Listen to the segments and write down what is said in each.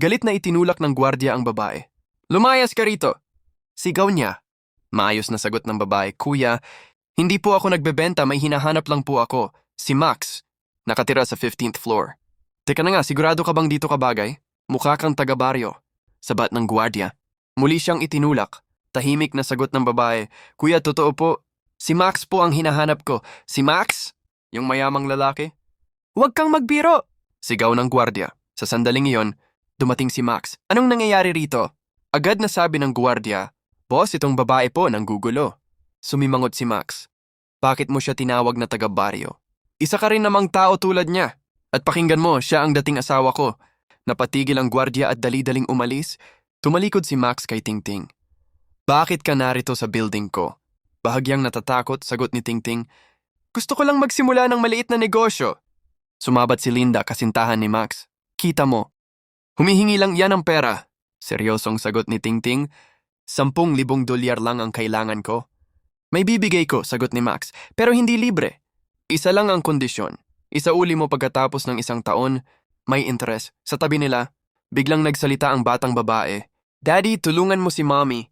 Galit na itinulak ng gwardya ang babae. Lumayas ka rito! Sigaw niya. Maayos na sagot ng babae, Kuya, hindi po ako nagbebenta, may hinahanap lang po ako. Si Max. Nakatira sa 15th floor. Teka na nga, sigurado ka bang dito ka bagay? Mukha kang taga-baryo. Sabat ng gwardya. Muli siyang itinulak. Tahimik na sagot ng babae, Kuya, totoo po. Si Max po ang hinahanap ko. Si Max? Yung mayamang lalaki? Huwag kang magbiro! Sigaw ng gwardya. Sa sandaling iyon, dumating si Max. Anong nangyayari rito? Agad na sabi ng gwardya, Boss, itong babae po nang gugulo. Sumimangot si Max. Bakit mo siya tinawag na taga-baryo? Isa ka rin namang tao tulad niya. At pakinggan mo, siya ang dating asawa ko. Napatigil ang gwardya at dali-daling umalis. Tumalikod si Max kay Tingting. Bakit ka narito sa building ko? Bahagyang natatakot, sagot ni Tingting. Gusto ko lang magsimula ng maliit na negosyo. Sumabat si Linda, kasintahan ni Max. Kita mo. Humihingi lang yan ng pera. Seryosong sagot ni Tingting. Sampung libong dolyar lang ang kailangan ko. May bibigay ko, sagot ni Max, pero hindi libre. Isa lang ang kondisyon. Isauli mo pagkatapos ng isang taon, may interest. Sa tabi nila, biglang nagsalita ang batang babae. Daddy, tulungan mo si mommy.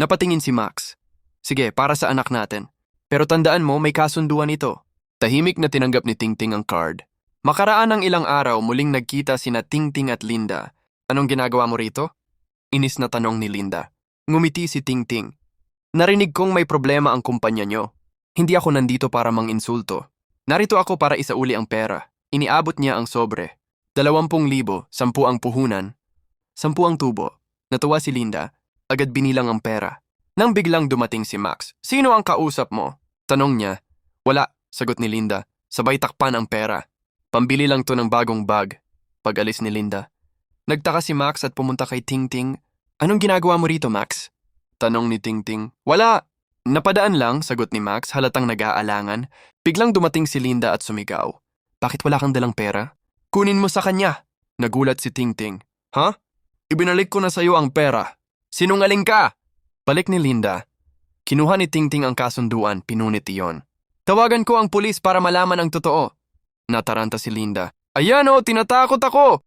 Napatingin si Max. Sige, para sa anak natin. Pero tandaan mo, may kasunduan ito. Tahimik na tinanggap ni Tingting ang card. Makaraan ng ilang araw, muling nagkita sina Tingting at Linda. Anong ginagawa mo rito? Inis na tanong ni Linda. Ngumiti si Tingting. Narinig kong may problema ang kumpanya nyo. Hindi ako nandito para mang-insulto. Narito ako para isauli ang pera. Iniabot niya ang sobre. Dalawampung libo, sampu ang puhunan. Sampu ang tubo. Natuwa si Linda. Agad binilang ang pera. Nang biglang dumating si Max, sino ang kausap mo? Tanong niya. Wala, sagot ni Linda. Sabay takpan ang pera. Pambili lang to ng bagong bag. Pag-alis ni Linda. Nagtaka si Max at pumunta kay Tingting. Anong ginagawa mo rito, Max? Tanong ni Tingting. Wala! Napadaan lang, sagot ni Max, halatang nag-aalangan. Biglang dumating si Linda at sumigaw. Bakit wala kang dalang pera? Kunin mo sa kanya! Nagulat si Tingting. Ha? Ibinalik ko na sa'yo ang pera. Sinungaling ka! Balik ni Linda. Kinuha ni Tingting ang kasunduan, pinunit iyon. Tawagan ko ang pulis para malaman ang totoo. Nataranta si Linda. Ayan o, tinatakot ako!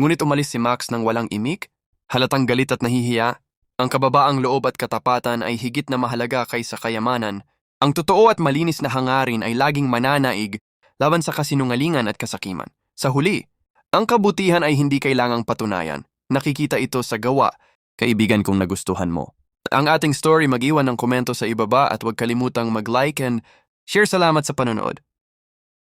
Ngunit umalis si Max nang walang imik, halatang galit at nahihiya. Ang kababaang loob at katapatan ay higit na mahalaga kaysa kayamanan. Ang totoo at malinis na hangarin ay laging mananaig laban sa kasinungalingan at kasakiman. Sa huli, ang kabutihan ay hindi kailangang patunayan. Nakikita ito sa gawa, kaibigan kong nagustuhan mo. Ang ating story mag-iwan ng komento sa ibaba at huwag kalimutang mag-like and share salamat sa panonood.